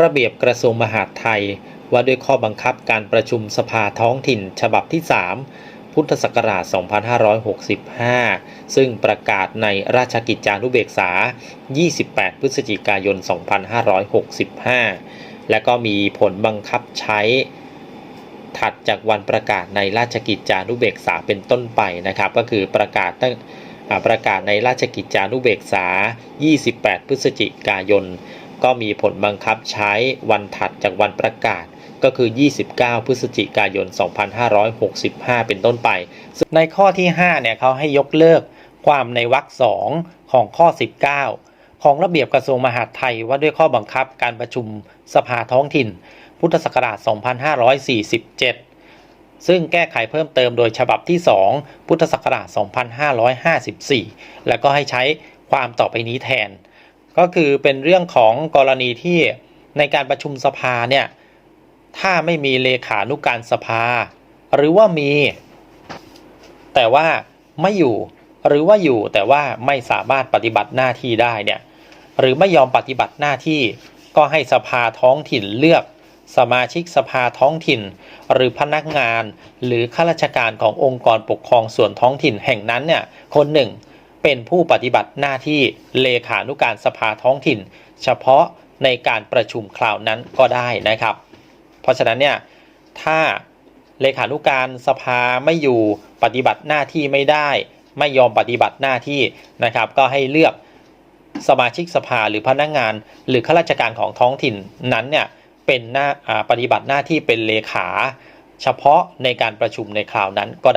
ระเบียบกระทรวงมหาดไทย ว่าด้วยข้อบังคับการประชุมสภาท้องถิ่นฉบับที่ 3 พุทธศักราช 2565 ซึ่งประกาศในราชกิจจานุเบกษา 28 พฤศจิกายน 2565 และก็มีผลบังคับใช้ ถัดจากวันประกาศในราชกิจจานุเบกษาเป็นต้นไปนะครับ ก็คือประกาศตั้งประกาศในราชกิจจานุเบกษา 28 พฤศจิกายน ก็มีผลบังคับใช้วันถัดจากวันประกาศก็คือ 29 พฤศจิกายน 2565 เป็นต้นไป ในข้อที่ 5 เนี่ยเขาให้ยกเลิกความในวรรคสองของข้อ 19 ของระเบียบกระทรวงมหาดไทยว่าด้วยข้อบังคับการประชุมสภาท้องถิ่น พุทธศักราช 2547 ซึ่งแก้ไขเพิ่มเติมโดยฉบับที่ 2 พุทธศักราช 2554 แล้วก็ให้ใช้ความต่อไปนี้แทน ก็คือเป็นเรื่องของกรณีที่ในการประชุมสภาเนี่ยถ้าไม่มีเลขานุการสภา หรือว่ามี แต่ว่าไม่อยู่หรือว่าอยู่แต่ว่าไม่สามารถปฏิบัติหน้าที่ได้เนี่ยหรือไม่ยอมปฏิบัติหน้าที่ ก็ให้สภาท้องถิ่นเลือก สมาชิกสภาท้องถิ่น หรือพนักงาน หรือข้าราชการขององค์กรปกครองส่วนท้องถิ่นแห่งนั้นเนี่ยคนหนึ่ง เป็นผู้ปฏิบัติหน้าที่เลขานุการสภาท้องถิ่น เฉพาะในการประชุมคราวนั้นก็ได้นะครับ เพราะฉะนั้นเนี่ยถ้าเลขานุการสภาไม่อยู่ปฏิบัติหน้าที่ไม่ได้ ไม่ยอมปฏิบัติหน้าที่นะครับ ก็ให้เลือกสมาชิกสภาหรือพนักงาน หรือข้าราชการของท้องถิ่นนั้นเนี่ยเป็นหน้าปฏิบัติหน้าที่เป็นเลขา เฉพาะในการประชุมในคราวนั้นก็ได้